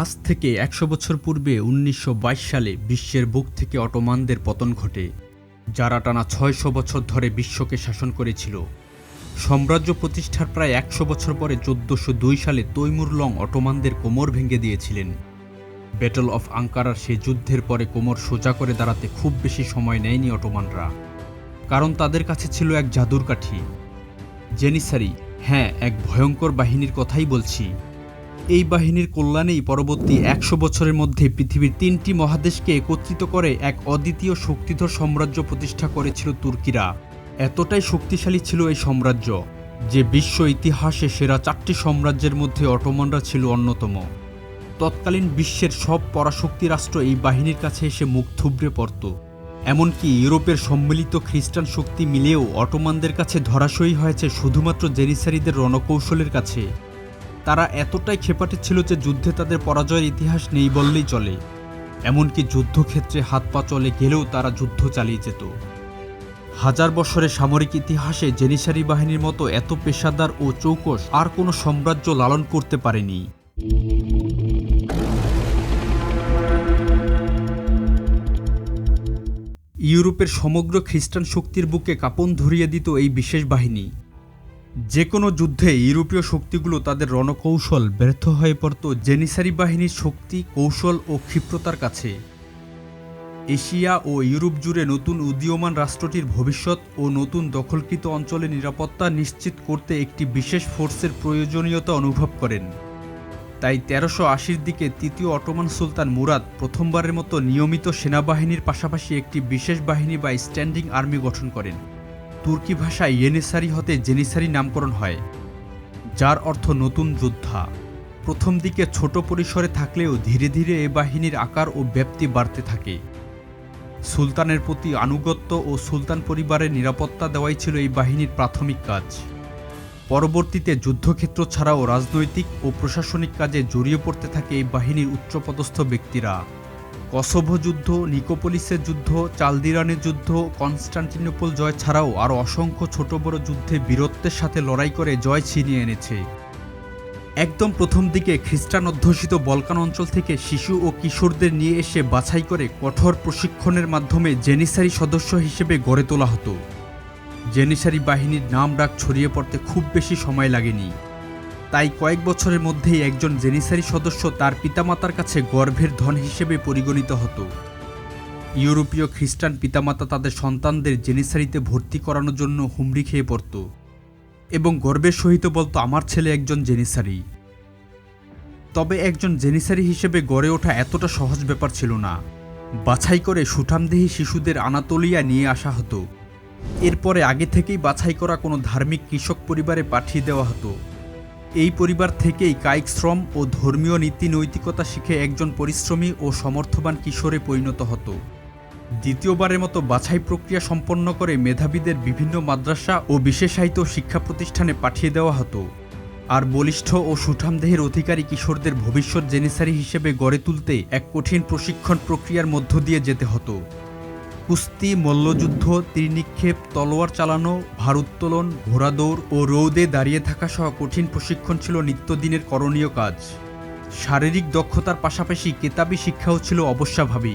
আজ থেকে একশো বছর পূর্বে উনিশশো বাইশ সালে বিশ্বের বুক থেকে অটোমানদের পতন ঘটে, যারা টানা ছয়শো বছর ধরে বিশ্বকে শাসন করেছিল। সাম্রাজ্য প্রতিষ্ঠার প্রায় একশো বছর পরে চোদ্দোশো দুই সালে তৈমুর লং অটোমানদের কোমর ভেঙে দিয়েছিলেন। ব্যাটল অফ আঙ্কারার সে যুদ্ধের পরে কোমর সোজা করে দাঁড়াতে খুব বেশি সময় নেয়নি অটোমানরা, কারণ তাদের কাছে ছিল এক জাদুর কাঠি। জেনিসারি হ্যাঁ এক ভয়ঙ্কর বাহিনীর কথাই বলছি। এই বাহিনীর কল্যাণেই পরবর্তী একশো বছরের মধ্যে পৃথিবীর তিনটি মহাদেশকে একত্রিত করে এক অদ্বিতীয় শক্তিধর সাম্রাজ্য প্রতিষ্ঠা করেছিল তুর্কিরা। এতটাই শক্তিশালী ছিল এই সাম্রাজ্য যে বিশ্ব ইতিহাসে সেরা চারটি সাম্রাজ্যের মধ্যে অটোমানরা ছিল অন্যতম। তৎকালীন বিশ্বের সব পরাশক্তি রাষ্ট্র এই বাহিনীর কাছে এসে মুখ থুবড়ে পড়ত। এমনকি ইউরোপের সম্মিলিত খ্রিস্টান শক্তি মিলেও অটোমানদের কাছে ধরাশয়ী হয়েছে শুধুমাত্র জেনিসারিদের রণকৌশলের কাছে। তারা এতটাই খেপাটে ছিল যে যুদ্ধে তাদের পরাজয়ের ইতিহাস নেই বললেই চলে। এমনকি যুদ্ধক্ষেত্রে হাত পা চলে গেলেও তারা যুদ্ধ চালিয়ে যেত। হাজার বছরের সামরিক ইতিহাসে জেনিসারি বাহিনীর মতো এত পেশাদার ও চৌকস আর কোনো সাম্রাজ্য লালন করতে পারেনি। ইউরোপের সমগ্র খ্রিস্টান শক্তির বুকে কাপন ধরিয়ে দিত এই বিশেষ বাহিনী। যে কোনো যুদ্ধে ইউরোপীয় শক্তিগুলো তাদের রণকৌশল ব্যর্থ হয়ে পড়ত জেনিসারি বাহিনীর শক্তি, কৌশল ও ক্ষিপ্রতার কাছে। এশিয়া ও ইউরোপ জুড়ে নতুন উদীয়মান রাষ্ট্রটির ভবিষ্যৎ ও নতুন দখলকৃত অঞ্চলে নিরাপত্তা নিশ্চিত করতে একটি বিশেষ ফোর্সের প্রয়োজনীয়তা অনুভব করেন। তাই তেরোশো আশির দিকে তৃতীয় অটোমান সুলতান মুরাদ প্রথমবারের মতো নিয়মিত সেনাবাহিনীর পাশাপাশি একটি বিশেষ বাহিনী বা স্ট্যান্ডিং আর্মি গঠন করেন। তুর্কি ভাষায় ইয়েনেসারি হতে জেনিসারি নামকরণ হয়, যার অর্থ নতুন যোদ্ধা। প্রথম দিকে ছোট পরিসরে থাকলেও ধীরে ধীরে এ বাহিনীর আকার ও ব্যাপ্তি বাড়তে থাকে। সুলতানের প্রতি আনুগত্য ও সুলতান পরিবারের নিরাপত্তা দেওয়াই ছিল এই বাহিনীর প্রাথমিক কাজ। পরবর্তীতে যুদ্ধক্ষেত্র ছাড়াও রাজনৈতিক ও প্রশাসনিক কাজে জড়িয়ে পড়তে থাকে এই বাহিনীর উচ্চপদস্থ ব্যক্তিরা। কসোভো যুদ্ধ, নিকোপলিসের যুদ্ধ, চালদিরানের যুদ্ধ, কনস্টান্টিনোপল জয় ছাড়াও আরও অসংখ্য ছোট বড় যুদ্ধে বীরত্বের সাথে লড়াই করে জয় ছিনিয়ে এনেছে। একদম প্রথম দিকে খ্রিস্টান অধ্যুষিত বলকান অঞ্চল থেকে শিশু ও কিশোরদের নিয়ে এসে বাছাই করে কঠোর প্রশিক্ষণের মাধ্যমে জেনিসারি সদস্য হিসেবে গড়ে তোলা হতো। জেনিসারি বাহিনীর নাম ডাক ছড়িয়ে পড়তে খুব বেশি সময় লাগেনি। তাই কয়েক বছরের মধ্যেই একজন জেনিসারি সদস্য তার পিতামাতার কাছে গর্ভের ধন হিসেবে পরিগণিত হতো। ইউরোপীয় খ্রিস্টান পিতামাতা তাদের সন্তানদের জেনিসারিতে ভর্তি করানোর জন্য হুমড়ি খেয়ে পড়ত এবং গর্বের সহিত বলতো, আমার ছেলে একজন জেনিসারি। তবে একজন জেনিসারি হিসেবে গড়ে ওঠা এতটা সহজ ব্যাপার ছিল না। বাছাই করে সুঠামদেহী শিশুদের আনাতলিয়া নিয়ে আসা হতো। এরপরে আগে থেকেই বাছাই করা কোনো ধার্মিক কৃষক পরিবারে পাঠিয়ে দেওয়া হতো। এই পরিবার থেকেই কায়িক শ্রম ও ধর্মীয় নীতি নৈতিকতা শিখে একজন পরিশ্রমী ও সমর্থবান কিশোরে পরিণত হতো। দ্বিতীয়বারের মতো বাছাই প্রক্রিয়া সম্পন্ন করে মেধাবীদের বিভিন্ন মাদ্রাসা ও বিশেষায়িত শিক্ষা প্রতিষ্ঠানে পাঠিয়ে দেওয়া হতো। আর বলিষ্ঠ ও সুঠামদেহের অধিকারী কিশোরদের ভবিষ্যৎ জেনিসারি হিসেবে গড়ে তুলতে এক কঠিন প্রশিক্ষণ প্রক্রিয়ার মধ্য দিয়ে যেতে হতো। কুস্তি, মল্লযুদ্ধ, তীরনিক্ষেপ, তলোয়ার চালানো, ভারোত্তোলন, ঘোড়াদৌড় ও রৌদে দাঁড়িয়ে থাকা সহ কঠিন প্রশিক্ষণ ছিল নিত্যদিনের করণীয় কাজ। শারীরিক দক্ষতার পাশাপাশি কেতাবি শিক্ষাও ছিল অবশ্যাভাবী।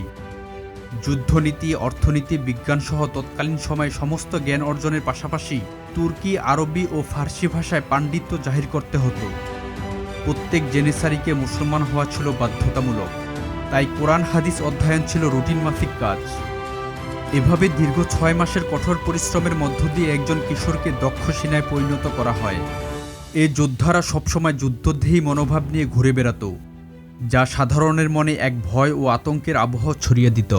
যুদ্ধনীতি, অর্থনীতি, বিজ্ঞানসহ তৎকালীন সময়ে সমস্ত জ্ঞান অর্জনের পাশাপাশি তুর্কি, আরবি ও ফার্সি ভাষায় পাণ্ডিত্য জাহির করতে হতো। প্রত্যেক জেনেসারিকে মুসলমান হওয়া ছিল বাধ্যতামূলক। তাই কোরআন, হাদিস অধ্যয়ন ছিল রুটিন মাফিক কাজ। এভাবে দীর্ঘ ছয় মাসের কঠোর পরিশ্রমের মধ্য দিয়ে একজন কিশোরকে দক্ষ সেনায় পরিণত করা হয়। এ যোদ্ধারা সবসময় যুদ্ধদেহী মনোভাব নিয়ে ঘুরে বেড়াত, যা সাধারণের মনে এক ভয় ও আতঙ্কের আবহ ছড়িয়ে দিত।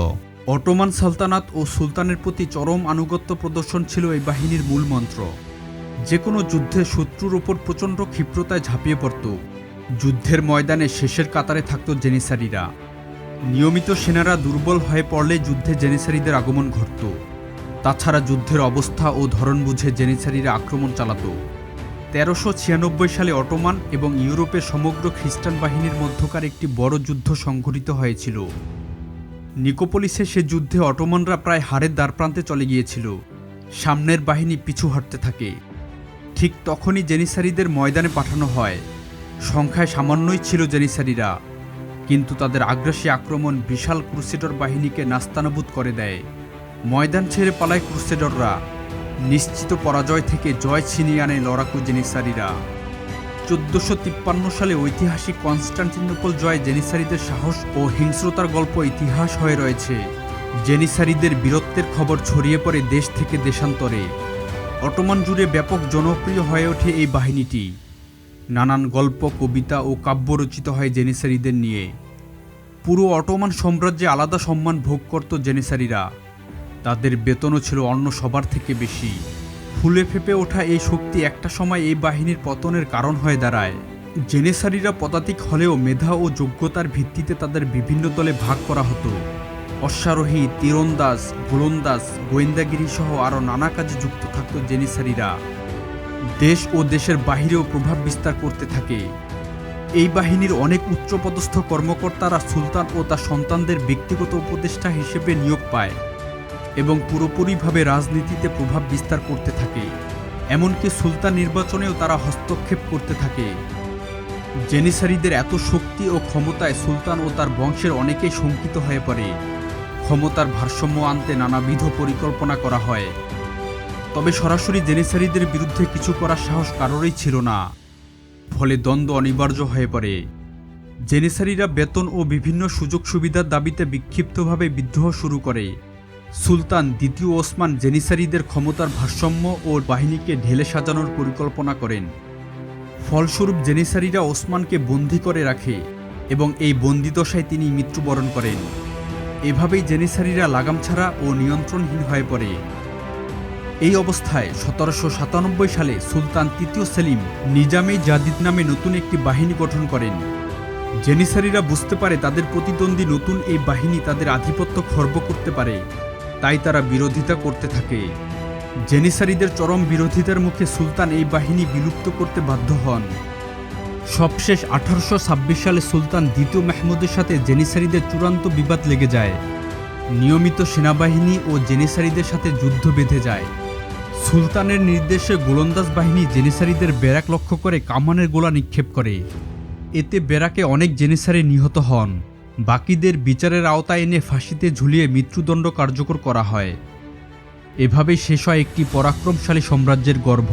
অটোমান সালতানাত ও সুলতানের প্রতি চরম আনুগত্য প্রদর্শন ছিল এই বাহিনীর মূল মন্ত্র। যে কোনো যুদ্ধে শত্রুর ওপর প্রচণ্ড ক্ষিপ্রতায় ঝাঁপিয়ে পড়ত। যুদ্ধের ময়দানে শেষের কাতারে থাকত জেনিসারিরা। নিয়মিত সেনারা দুর্বল হয়ে পড়লে যুদ্ধে জেনিসারিদের আগমন ঘটত। তাছাড়া যুদ্ধের অবস্থা ও ধরন বুঝে জেনিসারিরা আক্রমণ চালাত। তেরোশো ছিয়ানব্বই সালে অটোমান এবং ইউরোপের সমগ্র খ্রিস্টান বাহিনীর মধ্যকার একটি বড় যুদ্ধ সংঘটিত হয়েছিল। নিকোপলিসে সে যুদ্ধে অটোমানরা প্রায় হারের দ্বারপ্রান্তে চলে গিয়েছিল। সামনের বাহিনী পিছু হাঁটতে থাকে। ঠিক তখনই জেনিসারিদের ময়দানে পাঠানো হয়। সংখ্যায় সামান্যই ছিল জেনিসারিরা। কিন্তু তাদের আগ্রাসী আক্রমণ বিশাল ক্রুসেডর বাহিনীকে নাস্তানাবুদ করে দেয়। ময়দান ছেড়ে পালায় ক্রুসেডররা। নিশ্চিত পরাজয় থেকে জয় ছিনিয়ে আনে লড়াকু জেনিসারিরা। চোদ্দশো তিপ্পান্ন সালে ঐতিহাসিক কনস্টান্টিনোপল জয় জেনিসারিদের সাহস ও হিংস্রতার গল্প ইতিহাস হয়ে রয়েছে। জেনিসারিদের বীরত্বের খবর ছড়িয়ে পড়ে দেশ থেকে দেশান্তরে। অটোমান জুড়ে ব্যাপক জনপ্রিয় হয়ে ওঠে এই বাহিনীটি। নানান গল্প, কবিতা ও কাব্য রচিত হয় জেনিসারিদের নিয়ে। পুরো অটোমান সাম্রাজ্যে আলাদা সম্মান ভোগ করত জেনিসারিরা। তাদের বেতনও ছিল অন্য সবার থেকে বেশি। ফুলে ফেপে ওঠা এই শক্তি একটা সময় এই বাহিনীর পতনের কারণ হয়ে দাঁড়ায়। জেনেসারিরা পদাতিক হলেও মেধা ও যোগ্যতার ভিত্তিতে তাদের বিভিন্ন দলে ভাগ করা হতো। অশ্বারোহী, তীরন্দাজ, গোলন্দাজ গোয়েন্দাগিরি সহ আরও নানা কাজে যুক্ত থাকত জেনিসারিরা। দেশ ও দেশের বাহিরেও প্রভাব বিস্তার করতে থাকে। এই বাহিনীর অনেক উচ্চপদস্থ কর্মকর্তারা সুলতান ও তার সন্তানদের ব্যক্তিগত উপদেষ্টা হিসেবে নিয়োগ পায় এবং পুরোপুরিভাবে রাজনীতিতে প্রভাব বিস্তার করতে থাকে। এমনকি সুলতান নির্বাচনেও তারা হস্তক্ষেপ করতে থাকে। জেনিসারিদের এত শক্তি ও ক্ষমতায় সুলতান ও তার বংশের অনেকেই শঙ্কিত হয়ে পড়ে। ক্ষমতার ভারসাম্য আনতে নানাবিধ পরিকল্পনা করা হয়। তবে সরাসরি জেনিসারিদের বিরুদ্ধে কিছু করার সাহস কারোরই ছিল না। ফলে দ্বন্দ্ব অনিবার্য হয়ে পড়ে। জেনিসারিরা বেতন ও বিভিন্ন সুযোগ সুবিধার দাবিতে বিক্ষিপ্তভাবে বিদ্রোহ শুরু করে। সুলতান দ্বিতীয় ওসমান জেনিসারিদের ক্ষমতার ভারসাম্য ও বাহিনীকে ঢেলে সাজানোর পরিকল্পনা করেন। ফলস্বরূপ জেনিসারিরা ওসমানকে বন্দি করে রাখে এবং এই বন্দিদশায় তিনি মৃত্যুবরণ করেন। এভাবেই জেনিসারিরা লাগাম ছাড়া ও নিয়ন্ত্রণহীন হয়ে পড়ে। এই অবস্থায় সতেরোশো সাতানব্বই সালে সুলতান তৃতীয় সেলিম নিজামে জাদিদ নামে নতুন একটি বাহিনী গঠন করেন। জেনিসারিরা বুঝতে পারে তাদের প্রতিদ্বন্দ্বী নতুন এই বাহিনী তাদের আধিপত্য খর্ব করতে পারে, তাই তারা বিরোধিতা করতে থাকে। জেনিসারিদের চরম বিরোধিতার মুখে সুলতান এই বাহিনী বিলুপ্ত করতে বাধ্য হন। সবশেষ আঠারোশো ছাব্বিশ সালে সুলতান দ্বিতীয় মেহমুদের সাথে জেনিসারিদের চূড়ান্ত বিবাদ লেগে যায়। নিয়মিত সেনাবাহিনী ও জেনিসারিদের সাথে যুদ্ধ বেঁধে যায়। সুলতানের নির্দেশে গোলন্দাজ বাহিনী জেনেসারিদের ব্যারাক লক্ষ্য করে কামানের গোলা নিক্ষেপ করে। এতে ব্যারাকে অনেক জেনিসারি নিহত হন। বাকিদের বিচারের আওতায় এনে ফাঁসিতে ঝুলিয়ে মৃত্যুদণ্ড কার্যকর করা হয়। এভাবেই শেষ হয় একটি পরাক্রমশালী সাম্রাজ্যের গর্ভ।